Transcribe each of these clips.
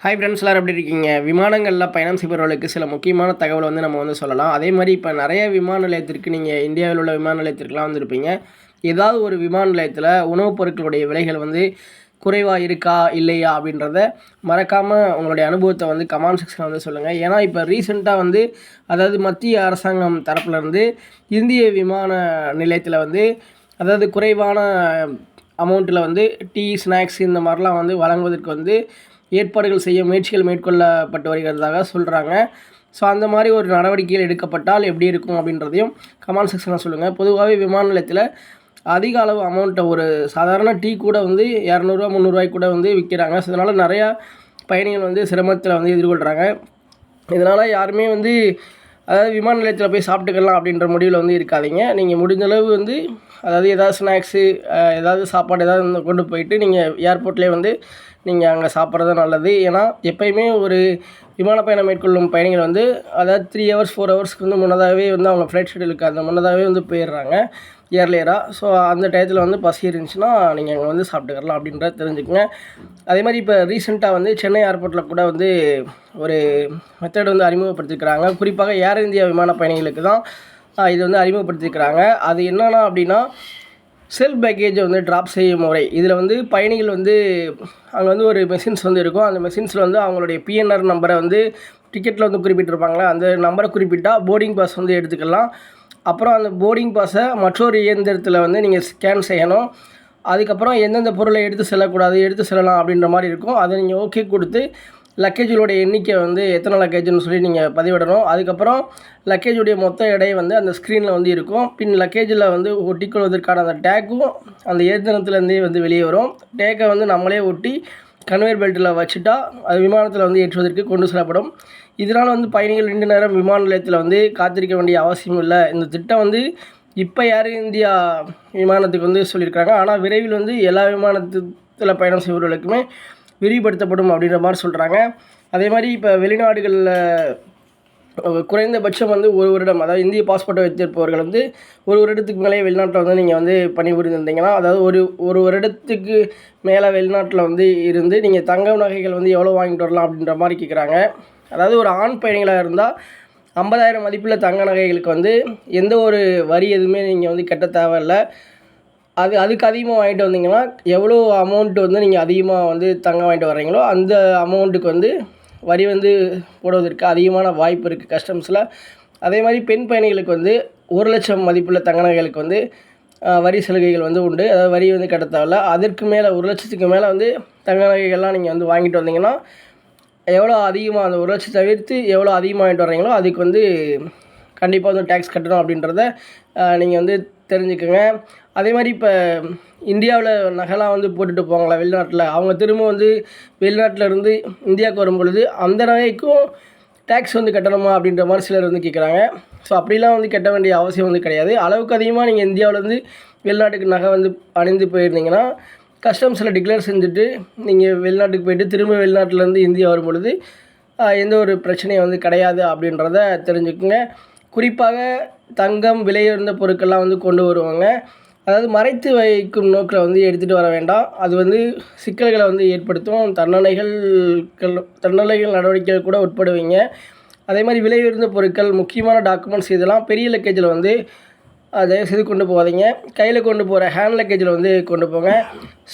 Hi friends எல்லாரும் எப்படி இருக்கீங்க? விமானங்களில் பயணம் செய்பவர்களுக்கு சில முக்கியமான தகவல் வந்து நம்ம வந்து சொல்லலாம். அதே மாதிரி இப்போ நிறைய விமான நிலையத்திற்கு நீங்கள் இந்தியாவில் உள்ள விமான நிலையத்திற்கெலாம் வந்திருப்பீங்க. ஏதாவது ஒரு விமான நிலையத்தில் உணவுப் பொருட்களுடைய விலைகள் வந்து குறைவாக இருக்கா இல்லையா அப்படின்றத மறக்காமல் உங்களுடைய அனுபவத்தை வந்து கமெண்ட் செக்ஷனில் வந்து சொல்லுங்கள் ஏன்னா இப்போ ரீசெண்டாக வந்து அதாவது மத்திய அரசாங்கம் தரப்புலேருந்து இந்திய விமான நிலையத்தில் வந்து அதாவது குறைவான அமௌண்ட்டில் வந்து டீ ஸ்நாக்ஸ் இந்த மாதிரிலாம் வந்து வழங்குவதற்கு வந்து ஏற்பாடுகள் செய்ய முயற்சிகள் மேற்கொள்ளப்பட்டு வருகிறதாக சொல்கிறாங்க ஸோ அந்த மாதிரி ஒரு நடவடிக்கைகள் எடுக்கப்பட்டால் எப்படி இருக்கும் அப்படின்றதையும் கமெண்ட் செக்ஷனில் சொல்லுங்கள் பொதுவாகவே விமான நிலையத்தில் அதிக அளவு அமௌண்ட்டை ஒரு சாதாரண டீ கூட வந்து இரநூறுவா முந்நூறுவாய்க்கு கூட வந்து விற்கிறாங்க ஸோ இதனால் நிறையா பயணிகள் வந்து சிரமத்தில் வந்து எதிர்கொள்கிறாங்க இதனால் யாருமே வந்து அதாவது விமான நிலையத்தில் போய் சாப்பிட்டுக்கலாம் அப்படின்ற முடிவில் வந்து இருக்காதீங்க. நீங்கள் முடிஞ்சளவு வந்து அதாவது ஏதாவது ஸ்நாக்ஸு ஏதாவது சாப்பாடு ஏதாவது கொண்டு போயிட்டு நீங்கள் ஏர்போர்ட்லேயே வந்து நீங்கள் அங்கே சாப்பிட்றது நல்லது. ஏன்னா எப்பயுமே ஒரு விமான பயணம் மேற்கொள்ளும் பயணிகள் வந்து அதாவது த்ரீ ஹவர்ஸ் ஃபோர் ஹவர்ஸ்க்கு வந்து முன்னதாகவே வந்து அவங்க ஃப்ளைட் ஷெடியூலுக்கு அந்த முன்னதாகவே வந்து போயிடுறாங்க இயர்லியராக ஸோ அந்த டயத்தில் வந்து பசி இருந்துச்சுன்னா நீங்கள் அங்கே வந்து சாப்பிட்டுக்கலாம் அப்படின்றத தெரிஞ்சுக்கங்க. அதே மாதிரி இப்போ ரீசெண்டாக வந்து சென்னை ஏர்போர்ட்டில் கூட வந்து ஒரு மெத்தட் வந்து அறிமுகப்படுத்திருக்கிறாங்க. குறிப்பாக ஏர் இந்தியா விமான பயணிகளுக்கு தான் இது வந்து அறிமுகப்படுத்தியிருக்கிறாங்க. அது என்னென்னா அப்படின்னா செல்ஃப் பேக்கேஜை வந்து ட்ராப் செய்யும் முறை. இதில் வந்து பயணிகள் வந்து அங்கே வந்து ஒரு மெஷின்ஸ் வந்து இருக்கும். அந்த மெஷின்ஸில் வந்து அவங்களுடைய பிஎன்ஆர் நம்பரை வந்து டிக்கெட்டில் வந்து குறிப்பிட்டிருப்பாங்களே அந்த நம்பரை குறிப்பிட்டால் போர்டிங் பாஸ் வந்து எடுத்துக்கலாம். அப்புறம் அந்த போர்டிங் பாஸை மற்றொரு இயந்திரத்தில் வந்து நீங்கள் ஸ்கேன் செய்யணும். அதுக்கப்புறம் எந்தெந்த பொருளை எடுத்து செல்லக்கூடாது எடுத்து செல்லலாம் அப்படின்ற மாதிரி இருக்கும். அதை நீங்கள் ஓகே கொடுத்து லக்கேஜுடைய எண்ணிக்கை வந்து எத்தனை லக்கேஜ்னு சொல்லி நீங்கள் பதிவிடணும். அதுக்கப்புறம் லக்கேஜுடைய மொத்த எடை வந்து அந்த ஸ்க்ரீனில் வந்து இருக்கும். பின் லக்கேஜில் வந்து ஒட்டிக்கொள்வதற்கான அந்த டேக்கும் அந்த இயந்திரத்துலேருந்தே வந்து வெளியே வரும். டேக்கை வந்து நம்மளே ஒட்டி கன்வேர் பெல்ட்டில் வச்சுட்டா அது விமானத்தில் வந்து ஏற்றுவதற்கு கொண்டு செல்லப்படும். இதனால் வந்து பயணிகள் ரெண்டு நேரம் விமான நிலையத்தில் வந்து காத்திருக்க வேண்டிய அவசியம் இல்லை. இந்த திட்டம் வந்து இப்போ ஏர் இந்தியா விமானத்துக்கு வந்து சொல்லியிருக்காங்க. ஆனால் விரைவில் வந்து எல்லா விமானத்தில் பயணம் செய்பவர்களுக்குமே விரிவுபடுத்தப்படும் அப்படின்ற மாதிரி சொல்கிறாங்க அதே மாதிரி இப்போ வெளிநாடுகளில் குறைந்தபட்சம் வந்து ஒரு வருடம் அதாவது இந்திய பாஸ்போர்ட்டை வைத்திருப்பவர்கள் வந்து ஒரு வருடத்துக்கு மேலே வெளிநாட்டில் வந்து நீங்கள் வந்து பணிபுரிந்திருந்தீங்கன்னா அதாவது ஒரு ஒரு வருடத்துக்கு மேலே வெளிநாட்டில் வந்து இருந்து நீங்கள் தங்க நகைகள் வந்து எவ்வளோ வாங்கிட்டு வரலாம் அப்படின்ற மாதிரி கேட்குறாங்க அதாவது ஒரு ஆண் பயணிகளாக இருந்தால் ஐம்பதாயிரம் மதிப்பில் தங்க நகைகளுக்கு வந்து எந்த ஒரு வரி எதுவுமே நீங்கள் வந்து கட்ட தேவையில்லை. அது அதுக்கு அதிகமாக வாங்கிட்டு வந்தீங்கன்னா எவ்வளோ அமௌண்ட் வந்து நீங்கள் அதிகமாக வந்து தங்கம் வாங்கிட்டு வர்றீங்களோ அந்த அமௌண்ட்டுக்கு வந்து வரி வந்து போடுவதற்கு அதிகமான வாய்ப்பு இருக்குது கஸ்டம்ஸில் அதே மாதிரி பெண் பயணிகளுக்கு வந்து ஒரு லட்சம் மதிப்புள்ள தங்க நகைகளுக்கு வந்து வரி சலுகைகள் வந்து உண்டு. அதாவது வரி வந்து கட்ட தேவையில்ல அதற்கு மேலே ஒரு லட்சத்துக்கு மேலே வந்து தங்க நகைகள்லாம் நீங்கள் வந்து வாங்கிட்டு வந்தீங்கன்னா எவ்வளோ அதிகமாக அந்த ஒரு லட்சம் தவிர்த்து எவ்வளோ அதிகமாக வாங்கிட்டு வர்றீங்களோ அதுக்கு வந்து கண்டிப்பாக வந்து டேக்ஸ் கட்டணும் அப்படின்றத நீங்கள் வந்து தெரிஞ்சுக்கோங்க. அதே மாதிரி இப்போ இந்தியாவில் நகைலாம் வந்து போட்டுட்டு போவாங்களா வெளிநாட்டில்? அவங்க திரும்ப வந்து வெளிநாட்டில் இருந்து இந்தியாவுக்கு வரும் பொழுது அந்த நகைக்கும் டேக்ஸ் வந்து கட்டணுமா அப்படின்ற மாதிரி சிலர் வந்து கேட்குறாங்க ஸோ அப்படிலாம் வந்து கட்ட வேண்டிய அவசியம் வந்து கிடையாது. அளவுக்கு அதிகமாக நீங்கள் இந்தியாவிலேருந்து வெளிநாட்டுக்கு நகை வந்து அணிந்து போயிருந்தீங்கன்னா கஸ்டம்ஸில் டிக்ளேர் செஞ்சுட்டு நீங்கள் வெளிநாட்டுக்கு போயிட்டு திரும்ப வெளிநாட்டிலேருந்து இந்தியா வரும் பொழுது எந்த ஒரு பிரச்சனையும் வந்து கிடையாது அப்படின்றத தெரிஞ்சுக்குங்க. குறிப்பாக தங்கம் விலையுயர்ந்த பொருட்கள்லாம் வந்து கொண்டு வருவாங்க. அதாவது மறைத்து வைக்கும் நோக்கில் வந்து எடுத்துகிட்டு வர வேண்டாம். அது வந்து சிக்கல்களை வந்து ஏற்படுத்தும். தண்டனைகள் தண்டனைகள் நடவடிக்கைகள் கூட உட்படுவீங்க. அதே மாதிரி விலை உயர்ந்த பொருட்கள் முக்கியமான டாக்குமெண்ட்ஸ் இதெல்லாம் பெரிய லக்கேஜில் வந்து தயவுசெய்து கொண்டு போகாதீங்க. கையில் கொண்டு போகிற ஹேண்ட் லக்கேஜில் வந்து கொண்டு போங்க.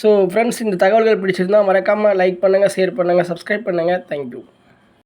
ஸோ ஃப்ரெண்ட்ஸ் இந்த தகவல்கள் பிடிச்சிருந்தால் மறக்காமல் லைக் பண்ணுங்கள் ஷேர் பண்ணுங்கள் சப்ஸ்கிரைப் பண்ணுங்கள் தேங்க்யூ